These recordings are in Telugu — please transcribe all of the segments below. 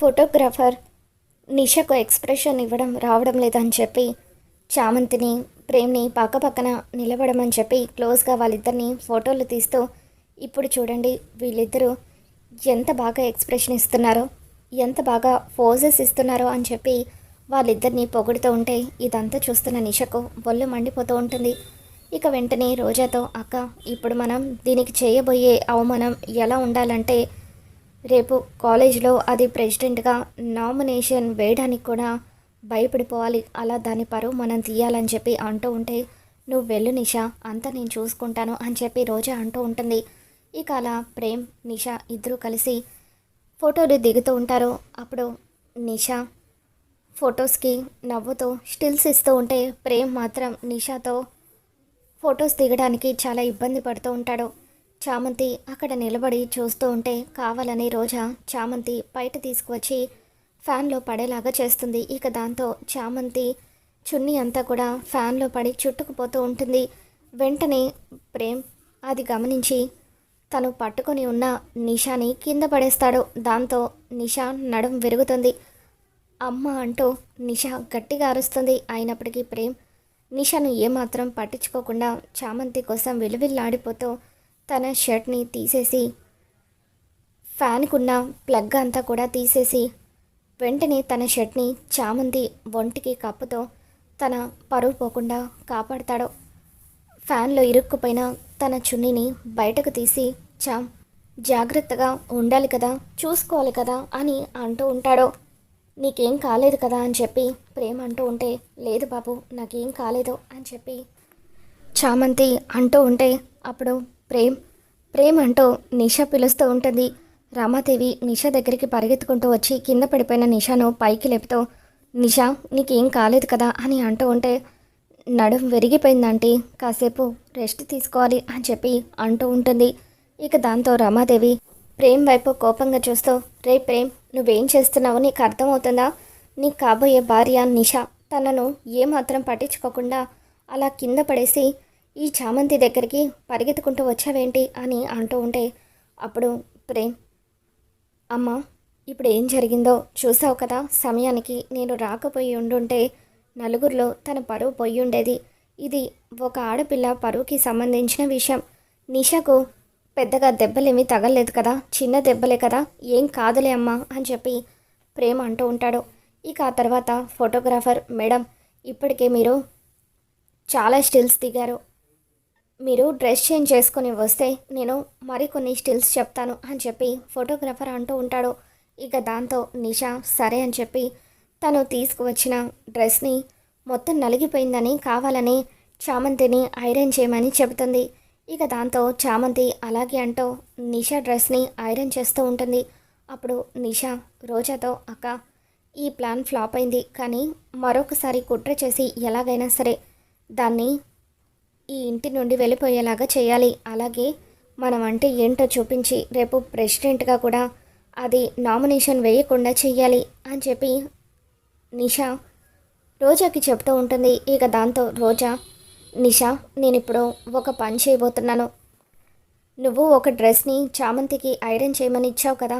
ఫోటోగ్రాఫర్ నిషకు ఎక్స్ప్రెషన్ ఇవ్వడం రావడం లేదని చెప్పి చామంతిని ప్రేమ్ని పక్కపక్కన నిలబడమని చెప్పి క్లోజ్గా వాళ్ళిద్దరిని ఫోటోలు తీస్తూ ఇప్పుడు చూడండి వీళ్ళిద్దరూ ఎంత బాగా ఎక్స్ప్రెషన్ ఇస్తున్నారో ఎంత బాగా ఫోజెస్ ఇస్తున్నారో అని చెప్పి వాళ్ళిద్దరిని పొగుడుతూ ఉంటే ఇదంతా చూస్తున్న నిషకు ఒళ్ళు మండిపోతూ ఉంటుంది. ఇక వెంటనే రోజాతో అక్క ఇప్పుడు మనం దీనికి చేయబోయే అవమానం ఎలా ఉండాలంటే రేపు కాలేజ్లో అది ప్రెసిడెంట్గా నామినేషన్ వేయడానికి కూడా భయపడిపోవాలి. అలా దాని పరువు మనం తీయాలని చెప్పి అంటూ ఉంటే నువ్వు వెళ్ళు నిషా అంతా నేను చూసుకుంటాను అని చెప్పి రోజా అంటూ ఉంటుంది. ఇక అలా ప్రేమ్ నిషా ఇద్దరూ కలిసి ఫోటోలు దిగుతూ ఉంటారు. అప్పుడు నిషా ఫొటోస్కి నవ్వుతూ స్టిల్స్ ఇస్తూ ఉంటే ప్రేమ్ మాత్రం నిషాతో ఫొటోస్ దిగడానికి చాలా ఇబ్బంది పడుతూ ఉంటాడు. చామంతి అక్కడ నిలబడి చూస్తూ ఉంటే కావాలని రోజా చామంతి బయట తీసుకువచ్చి ఫ్యాన్లో పడేలాగా చేస్తుంది. ఇక దాంతో చామంతి చున్నీ అంతా కూడా ఫ్యాన్లో పడి చుట్టుకుపోతూ ఉంటుంది. వెంటనే ప్రేమ్ అది గమనించి తను పట్టుకొని ఉన్న నిషాని కింద పడేస్తాడు. దాంతో నిషా నడుం విరుగుతుంది. అమ్మ అంటూ నిషా గట్టిగా అరుస్తుంది. అయినప్పటికీ ప్రేమ్ నిషాను ఏమాత్రం పట్టించుకోకుండా చామంతి కోసం విలువిల్లాడిపోతూ తన షర్ట్ని తీసేసి ఫ్యాన్కున్న ప్లగ్ అంతా కూడా తీసేసి వెంటనే తన షర్ట్ని చామంతి ఒంటికి కప్పుతో తన పరువు పోకుండా కాపాడతాడు. ఫ్యాన్లో ఇరుక్కుపోయిన తన చున్నీని బయటకు తీసి చామ్ జాగ్రత్తగా ఉండాలి కదా చూసుకోవాలి కదా అని అంటూ ఉంటాడు. నీకేం కాలేదు కదా అని చెప్పి ప్రేమ అంటూ ఉంటే లేదు బాబు నాకేం కాలేదు అని చెప్పి చామంతి అంటూ ఉంటే అప్పుడు ప్రేమ్ ప్రేమ్ అంటూ నిష పిలుస్తూ ఉంటుంది. రామాదేవి నిష దగ్గరికి పరిగెత్తుకుంటూ వచ్చి కింద పడిపోయిన నిషాను పైకి లేపుతూ నిషా నీకేం కాలేదు కదా అని అంటూ ఉంటే నడుం విరిగిపోయిందంటే కాసేపు రెస్ట్ తీసుకోవాలి అని చెప్పి అంటూ ఉంటుంది. ఇక దాంతో రమాదేవి ప్రేమ్ వైపు కోపంగా చూస్తూ రే ప్రేమ్ నువ్వేం చేస్తున్నావు? నీకు అర్థమవుతుందా? నీకు కాబోయే భార్య నిషా తనను ఏమాత్రం పట్టించుకోకుండా అలా కింద పడేసి ఈ చామంతి దగ్గరికి పరిగెత్తుకుంటూ వచ్చావేంటి అని అంటూ ఉంటే అప్పుడు ప్రేమ్ అమ్మ ఇప్పుడు ఏం జరిగిందో చూసావు కదా సమయానికి నేను రాకపోయి ఉండుంటే నలుగురిలో తన పరువు పోయి ఉండేది. ఇది ఒక ఆడపిల్ల పరువుకి సంబంధించిన విషయం. నిషకు పెద్దగా దెబ్బలేమీ తగలలేదు కదా చిన్న దెబ్బలే కదా ఏం కాదులే అమ్మా అని చెప్పి ప్రేమ అంటూ ఉంటాడు. ఇక ఆ తర్వాత ఫోటోగ్రాఫర్ మేడం ఇప్పటికే మీరు చాలా స్టిల్స్ దిగారు. మీరు డ్రెస్ చేంజ్ చేసుకొని వస్తే నేను మరికొన్ని స్టిల్స్ చెప్తాను అని చెప్పి ఫోటోగ్రాఫర్ అంటూ ఉంటాడు. ఇక దాంతో నిషా సరే అని చెప్పి తను తీసుకువచ్చిన డ్రెస్ని మొత్తం నలిగిపోయిందని కావాలని చామంతిని ఐరన్ చేయమని చెబుతుంది. ఇక దాంతో చామంతి అలాగే అంటూ నిషా డ్రెస్ని ఐరన్ చేస్తూ ఉంటుంది. అప్పుడు నిషా రోజాతో అక్క ఈ ప్లాన్ ఫ్లాప్ అయింది. కానీ మరొకసారి కుట్ర చేసి ఎలాగైనా సరే దాన్ని ఈ ఇంటి నుండి వెళ్ళిపోయేలాగా చేయాలి. అలాగే మనం అంటే ఏంటో చూపించి రేపు ప్రెసిడెంట్గా కూడా అది నామినేషన్ వేయకుండా చెయ్యాలి అని చెప్పి నిషా రోజాకి చెప్తూ ఉంటుంది. ఇక దాంతో రోజా నిషా నేను ఇప్పుడు ఒక పని చేయబోతున్నాను. నువ్వు ఒక డ్రెస్ని చామంతికి ఐరన్ చేయమని ఇచ్చావు కదా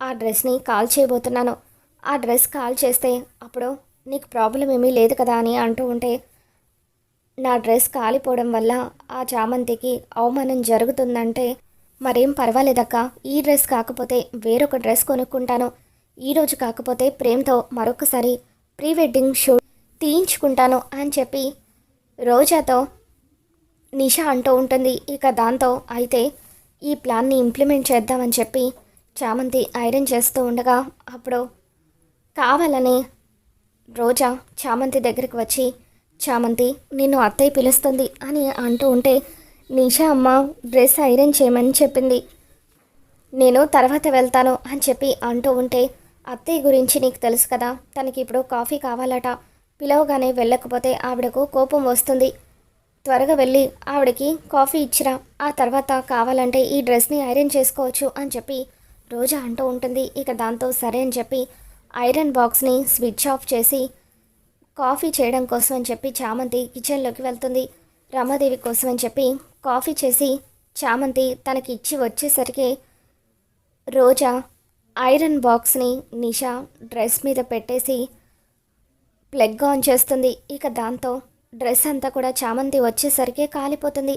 ఆ డ్రెస్ని కాల్ చేయబోతున్నాను. ఆ డ్రెస్ కాల్ చేస్తే అప్పుడు నీకు ప్రాబ్లం ఏమీ లేదు కదా అని అంటూ ఉంటే నా డ్రెస్ కాలిపోవడం వల్ల ఆ చామంతికి అవమానం జరుగుతుందంటే మరేం పర్వాలేదక్క. ఈ డ్రెస్ కాకపోతే వేరొక డ్రెస్ కొనుక్కుంటాను. ఈరోజు కాకపోతే ప్రేమ్తో మరొకసారి ప్రీ వెడ్డింగ్ షూట్ తీయించుకుంటాను అని చెప్పి రోజాతో నిషా అంటూ ఉంటుంది. ఇక దాంతో అయితే ఈ ప్లాన్ని ఇంప్లిమెంట్ చేద్దామని చెప్పి చామంతి ఐరన్ చేస్తూ ఉండగా అప్పుడు కావాలని రోజా చామంతి దగ్గరికి వచ్చి చామంతి నిన్ను అత్తయ్య పిలుస్తుంది అని అంటూ ఉంటే నిషా అమ్మ డ్రెస్ ఐరన్ చేయమని చెప్పింది. నేను తర్వాత వెళ్తాను అని చెప్పి అంటూ ఉంటే అత్తయ్య గురించి నీకు తెలుసు కదా తనకి ఇప్పుడు కాఫీ కావాలట. పిలవగానే వెళ్ళకపోతే ఆవిడకు కోపం వస్తుంది. త్వరగా వెళ్ళి ఆవిడకి కాఫీ ఇచ్చిరా ఆ తర్వాత కావాలంటే ఈ డ్రెస్ని ఐరన్ చేసుకోవచ్చు అని చెప్పి రోజా అంటూ ఉంటుంది. ఇక దాంతో సరే అని చెప్పి ఐరన్ బాక్స్ని స్విచ్ ఆఫ్ చేసి కాఫీ చేయడం కోసం అని చెప్పి చామంతి కిచెన్లోకి వెళ్తుంది. రమాదేవి కోసం అని చెప్పి కాఫీ చేసి చామంతి తనకి ఇచ్చి వచ్చేసరికి రోజా ఐరన్ బాక్స్ని నిషా డ్రెస్ మీద పెట్టేసి ప్లగ్ ఆన్ చేస్తుంది. ఇక దాంతో డ్రెస్ అంతా కూడా చామంతి వచ్చేసరికి కాలిపోతుంది.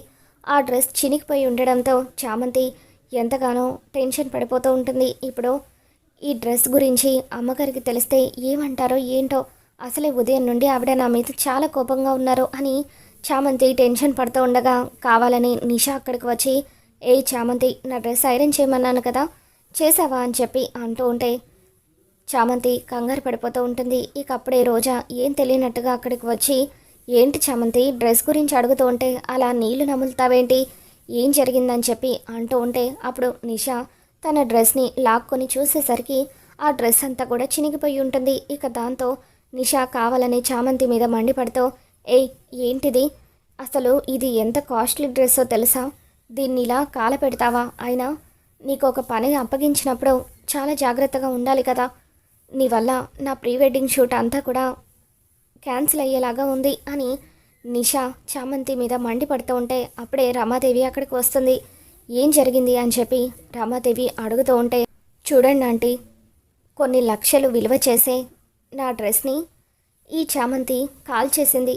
ఆ డ్రెస్ చినిగిపోయి ఉండడంతో చామంతి ఎంతగానో టెన్షన్ పడిపోతూ ఉంటుంది. ఇప్పుడు ఈ డ్రెస్ గురించి అమ్మగారికి తెలిస్తే ఏమంటారో ఏంటో అసలే ఉదయం నుండి ఆవిడ నా మీద చాలా కోపంగా ఉన్నారు అని చామంతి టెన్షన్ పడుతూ ఉండగా కావాలని నిషా అక్కడికి వచ్చి ఏ చామంతి నా డ్రెస్ ఐరన్ చేయమన్నాను కదా చేసావా అని చెప్పి అంటూ ఉంటే చామంతి కంగారు పడిపోతూ ఉంటుంది. ఇక అప్పుడే రోజా ఏం తెలియనట్టుగా అక్కడికి వచ్చి ఏంటి చామంతి డ్రెస్ గురించి అడుగుతూ ఉంటే అలా నీళ్ళు నములుతావేంటి? ఏం జరిగిందని చెప్పి అంటూ ఉంటే అప్పుడు నిషా తన డ్రెస్ని లాక్కొని చూసేసరికి ఆ డ్రెస్ అంతా కూడా చినిగిపోయి ఉంటుంది. ఇక దాంతో నిషా కావాలని చామంతి మీద మండిపడుతూ ఏయ్ ఏంటిది? అసలు ఇది ఎంత కాస్ట్లీ డ్రెస్సో తెలుసా? దీన్ని ఇలా కాల పెడతావా అయినా? నీకు ఒక పని అప్పగించినప్పుడు చాలా జాగ్రత్తగా ఉండాలి కదా. నీ వల్ల నా ప్రీ వెడ్డింగ్ షూట్ అంతా కూడా క్యాన్సిల్ అయ్యేలాగా ఉంది అని నిషా చామంతి మీద మండిపడుతూ ఉంటే అప్పుడే రమాదేవి అక్కడికి వస్తుంది. ఏం జరిగింది? అని చెప్పి రమాదేవి అడుగుతూ ఉంటే చూడండి ఆంటీ కొన్ని లక్షలు విలువ చేసే నా డ్రెస్ని ఈ చామంతి కాల్ చేసింది.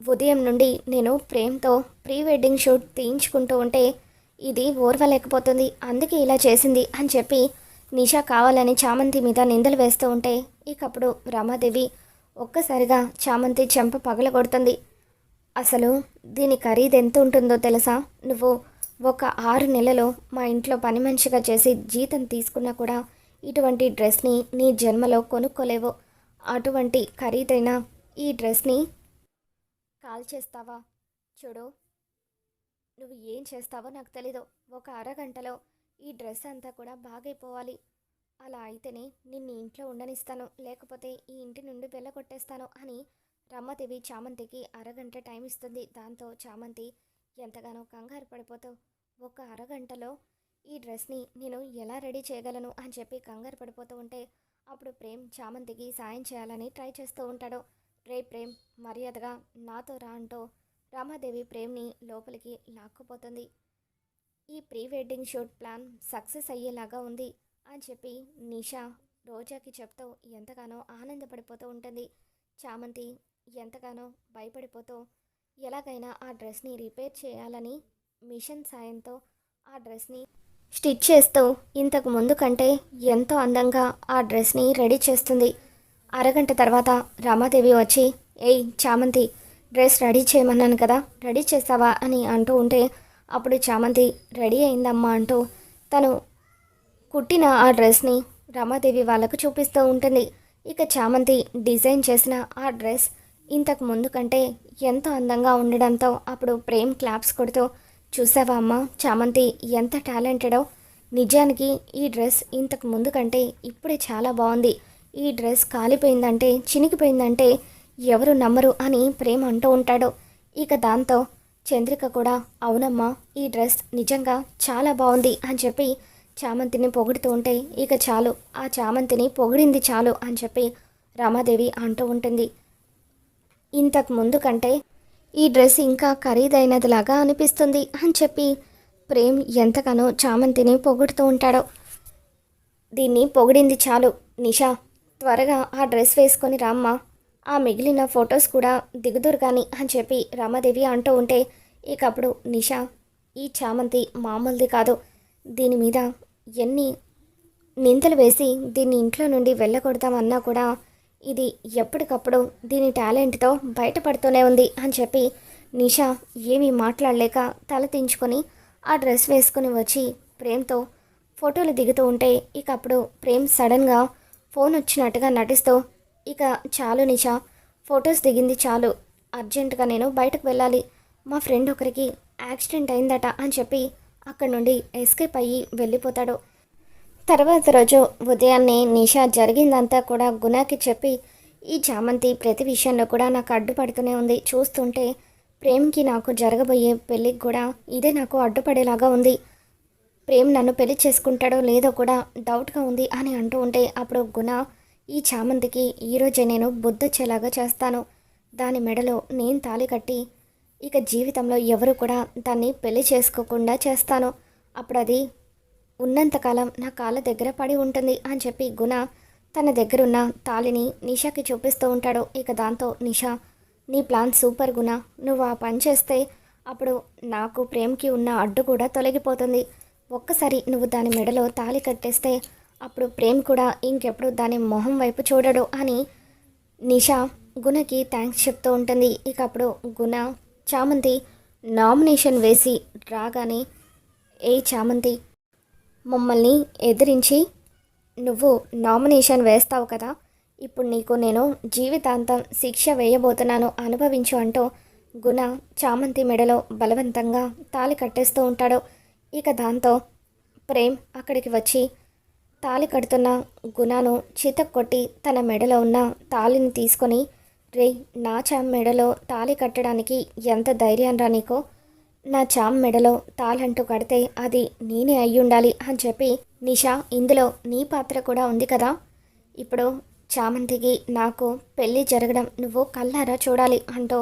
ఉదయం నుండి నేను ప్రేమ్తో ప్రీ వెడ్డింగ్ షూట్ తీయించుకుంటూ ఉంటే ఇది ఓర్వలేకపోతుంది. అందుకే ఇలా చేసింది అని చెప్పి నిషా కావాలని చామంతి మీద నిందలు వేస్తూ ఉంటే ఇకప్పుడు రమాదేవి ఒక్కసారిగా చామంతి చెంప పగలగొడుతుంది. అసలు దీని ఖరీదు ఎంత ఉంటుందో తెలుసా? నువ్వు ఒక ఆరు నెలలో మా ఇంట్లో పని మనిషిగా చేసి జీతం తీసుకున్నా కూడా ఇటువంటి డ్రెస్ని నీ జన్మలో కొనుక్కోలేవు. అటువంటి ఖరీదైన ఈ డ్రెస్ని కాల్ చేస్తావా చూడు నువ్వు ఏం చేస్తావో నాకు తెలీదు. ఒక అరగంటలో ఈ డ్రెస్ అంతా కూడా బాగైపోవాలి. అలా అయితేనే నిన్ను ఇంట్లో ఉండనిస్తాను లేకపోతే ఈ ఇంటి నుండి వెళ్ళగొట్టేస్తాను అని రమ్మదేవి చామంతికి అరగంట టైం ఇస్తుంది. దాంతో చామంతి ఎంతగానో కంగారు పడిపోతావు ఒక అరగంటలో ఈ డ్రెస్ని నేను ఎలా రెడీ చేయగలను అని చెప్పి కంగారు పడిపోతూ ఉంటే అప్పుడు ప్రేమ్ చామంతికి సాయం చేయాలని ట్రై చేస్తూ ఉంటాడు. రే ప్రేమ్ మర్యాదగా నాతో రా అంటూ రామాదేవి ప్రేమ్ని లోపలికి లాక్కుపోతుంది. ఈ pre wedding shoot plan success అయ్యేలాగా ఉంది అని చెప్పి నిషా రోజాకి చెప్తూ ఎంతగానో ఆనందపడిపోతూ ఉంటుంది. చామంతి ఎంతగానో భయపడిపోతూ ఎలాగైనా ఆ డ్రెస్ని రిపేర్ చేయాలని మిషన్ సాయంతో ఆ డ్రెస్ని స్టిచ్ చేస్తూ ఇంతకు ముందు కంటే ఎంతో అందంగా ఆ డ్రెస్ని రెడీ చేస్తుంది. అరగంట తర్వాత రమాదేవి వచ్చి ఏయ్ చామంతి డ్రెస్ రెడీ చేయమన్నాను కదా రెడీ చేస్తావా? అని అంటూ ఉంటే అప్పుడు చామంతి రెడీ అయిందమ్మా అంటూ తను కుట్టిన ఆ డ్రెస్ని రమాదేవి వాళ్ళకు చూపిస్తూ ఉంటుంది. ఇక చామంతి డిజైన్ చేసిన ఆ డ్రెస్ ఇంతకు ముందు కంటే ఎంతో అందంగా ఉండడంతో అప్పుడు ప్రేమ్ క్లాప్స్ కొడుతూ చూసావా అమ్మ? చామంతి ఎంత టాలెంటెడో. నిజానికి ఈ డ్రెస్ ఇంతకు ముందు కంటే ఇప్పుడే చాలా బాగుంది. ఈ డ్రెస్ కాలిపోయిందంటే చినిగిపోయిందంటే ఎవరు నమ్మరు అని ప్రేమ్ అంటూ ఉంటాడు. ఇక దాంతో చంద్రిక కూడా అవునమ్మా ఈ డ్రెస్ నిజంగా చాలా బాగుంది అని చెప్పి చామంతిని పొగుడుతూ ఉంటే ఇక చాలు ఆ చామంతిని పొగిడింది చాలు అని చెప్పి రమాదేవి అంటూ ఉంటుంది. ఇంతకు ముందు కంటే ఈ డ్రెస్ ఇంకా ఖరీదైనదిలాగా అనిపిస్తుంది అని చెప్పి ప్రేమ్ ఎంతగానో చామంతిని పొగుడుతూ ఉంటాడో. దీన్ని పొగిడింది చాలు. నిషా త్వరగా ఆ డ్రెస్ వేసుకొని రామ్మా. ఆ మిగిలిన ఫొటోస్ కూడా దిగుదురు కానీ అని చెప్పి రామదేవి అంటూ ఉంటే ఇకప్పుడు నిషా ఈ చామంతి మామూలుది కాదు. దీని మీద ఎన్ని నిందలు వేసి దీన్ని ఇంట్లో నుండి వెళ్ళకూడదామన్నా కూడా ఇది ఎప్పటికప్పుడు దీని టాలెంట్తో బయటపడుతూనే ఉంది అని చెప్పి నిషా ఏమీ మాట్లాడలేక తల తెంచుకొని ఆ డ్రెస్ వేసుకుని వచ్చి ప్రేమ్తో ఫోటోలు దిగుతూ ఉంటే ఇక అప్పుడు ప్రేమ్ సడన్గా ఫోన్ వచ్చినట్టుగా నటిస్తూ ఇక చాలు నిషా ఫొటోస్ దిగింది చాలు అర్జెంటుగా నేను బయటకు వెళ్ళాలి. మా ఫ్రెండ్ ఒకరికి యాక్సిడెంట్ అయిందట అని చెప్పి అక్కడి నుండి ఎస్కేప్ అయ్యి వెళ్ళిపోతాడు. తర్వాత రోజు ఉదయాన్నే నిషా జరిగిందంతా కూడా గుణాకి చెప్పి ఈ చామంతి ప్రతి విషయంలో కూడా నాకు అడ్డుపడుతూనే ఉంది. చూస్తుంటే ప్రేమ్కి నాకు జరగబోయే పెళ్ళికి కూడా ఇదే నాకు అడ్డుపడేలాగా ఉంది. ప్రేమ్ నన్ను పెళ్ళి చేసుకుంటాడో లేదో కూడా డౌట్గా ఉంది అని అంటూ ఉంటే అప్పుడు గుణ ఈ చామంతికి ఈరోజే నేను బుద్ధొచ్చేలాగా చేస్తాను. దాని మెడలో నేను తాళి కట్టి ఇక జీవితంలో ఎవరు కూడా దాన్ని పెళ్ళి చేసుకోకుండా చేస్తాను. అప్పుడు అది ఉన్నంతకాలం నా కాళ్ళ దగ్గర పడి ఉంటుంది అని చెప్పి గుణ తన దగ్గరున్న తాళిని నిషాకి చూపిస్తూ ఉంటాడు. ఇక దాంతో నిషా నీ ప్లాన్ సూపర్ గుణ. నువ్వు ఆ పని చేస్తే అప్పుడు నాకు ప్రేమ్కి ఉన్న అడ్డు కూడా తొలగిపోతుంది. ఒక్కసారి నువ్వు దాని మెడలో తాళి కట్టేస్తే అప్పుడు ప్రేమ్ కూడా ఇంకెప్పుడు దాని మొహం వైపు చూడడు అని నిషా గుణకి థ్యాంక్స్ చెప్తూ ఉంటుంది. ఇక అప్పుడు గుణ చామంతి నామినేషన్ వేసి రాగానే ఏ చామంతి మమ్మల్ని ఎదిరించి నువ్వు నామినేషన్ వేస్తావు కదా ఇప్పుడు నీకు నేను జీవితాంతం శిక్ష వేయబోతున్నాను అనుభవించు అంటూ గుణ చామంతి మెడలో బలవంతంగా తాళి కట్టేస్తూ ఉంటాడు. ఇక దాంతో ప్రేమ్ అక్కడికి వచ్చి తాళి కడుతున్న గుణను కొట్టి తన మెడలో ఉన్న తాళిని తీసుకొని రే నా చామ్ మెడలో తాళి కట్టడానికి ఎంత ధైర్యం రా నీకో? నా చామ్ మెడలో తాళంటూ కడితే అది నేనే అయ్యుండాలి అని చెప్పి నిషా ఇందులో నీ పాత్ర కూడా ఉంది కదా? ఇప్పుడు చామంతికి నాకు పెళ్ళి జరగడం నువ్వు కళ్ళారా చూడాలి అంటూ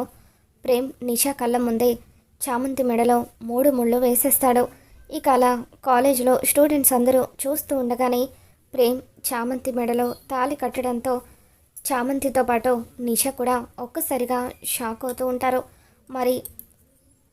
ప్రేమ్ నిషా కళ్ళ ముందే చామంతి మెడలో మూడు ముళ్ళు వేసేస్తాడు. ఇక అలా కాలేజీలో స్టూడెంట్స్ అందరూ చూస్తూ ఉండగానే ప్రేమ్ చామంతి మెడలో తాళి కట్టడంతో చామంతితో పాటు నిషా కూడా ఒక్కసారిగా షాక్ అవుతూ ఉంటారు. మరి